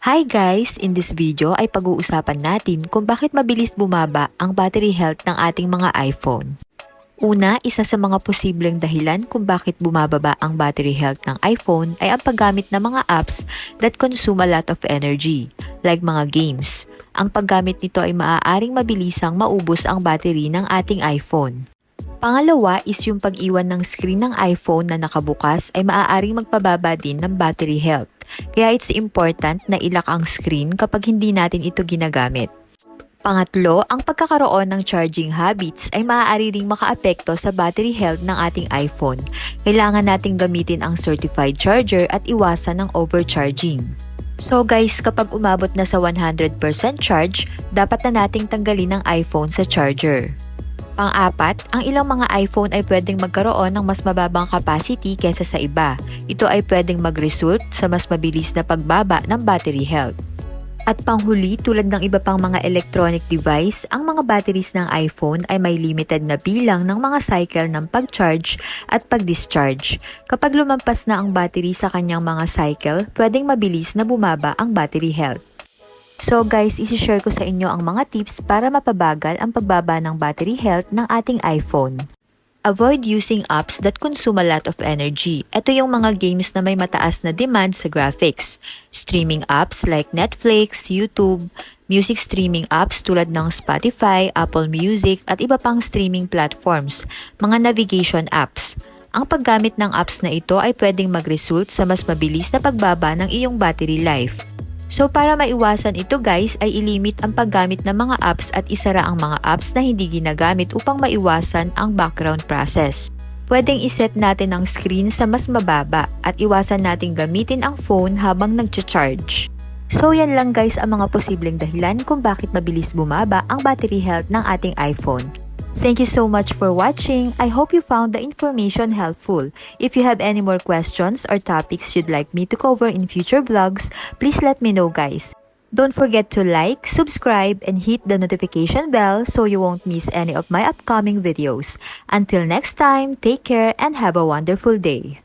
Hi guys! In this video ay pag-uusapan natin kung bakit mabilis bumaba ang battery health ng ating mga iPhone. Una, isa sa mga posibleng dahilan kung bakit bumababa ang battery health ng iPhone ay ang paggamit ng mga apps that consume a lot of energy, like mga games. Ang paggamit nito ay maaaring mabilisang maubos ang battery ng ating iPhone. Pangalawa is yung pag-iwan ng screen ng iPhone na nakabukas ay maaaring magpababa din ng battery health. Kaya it's important na ilak ang screen kapag hindi natin ito ginagamit. Pangatlo, ang pagkakaroon ng charging habits ay maaari ring makaapekto sa battery health ng ating iPhone. Kailangan nating gamitin ang certified charger at iwasan ng overcharging. So guys, kapag umabot na sa 100% charge, dapat na nating tanggalin ang iPhone sa charger. Pang-apat, ang ilang mga iPhone ay pwedeng magkaroon ng mas mababang capacity kesa sa iba. Ito ay pwedeng mag-result sa mas mabilis na pagbaba ng battery health. At panghuli, tulad ng iba pang mga electronic device, ang mga batteries ng iPhone ay may limited na bilang ng mga cycle ng pag-charge at pag-discharge. Kapag lumampas na ang battery sa kanyang mga cycle, pwedeng mabilis na bumaba ang battery health. So guys, isi-share ko sa inyo ang mga tips para mapabagal ang pagbaba ng battery health ng ating iPhone. Avoid using apps that consume a lot of energy. Ito yung mga games na may mataas na demand sa graphics. Streaming apps like Netflix, YouTube, music streaming apps tulad ng Spotify, Apple Music at iba pang streaming platforms, mga navigation apps. Ang paggamit ng apps na ito ay pwedeng mag-result sa mas mabilis na pagbaba ng iyong battery life. So para maiwasan ito guys ay ilimit ang paggamit ng mga apps at isara ang mga apps na hindi ginagamit upang maiwasan ang background process. Pwedeng iset natin ang screen sa mas mababa at iwasan nating gamitin ang phone habang nagcha-charge. So yan lang guys ang mga posibleng dahilan kung bakit mabilis bumaba ang battery health ng ating iPhone. Thank you so much for watching. I hope you found the information helpful. If you have any more questions or topics you'd like me to cover in future vlogs, please let me know guys. Don't forget to like, subscribe, and hit the notification bell so you won't miss any of my upcoming videos. Until next time, take care and have a wonderful day.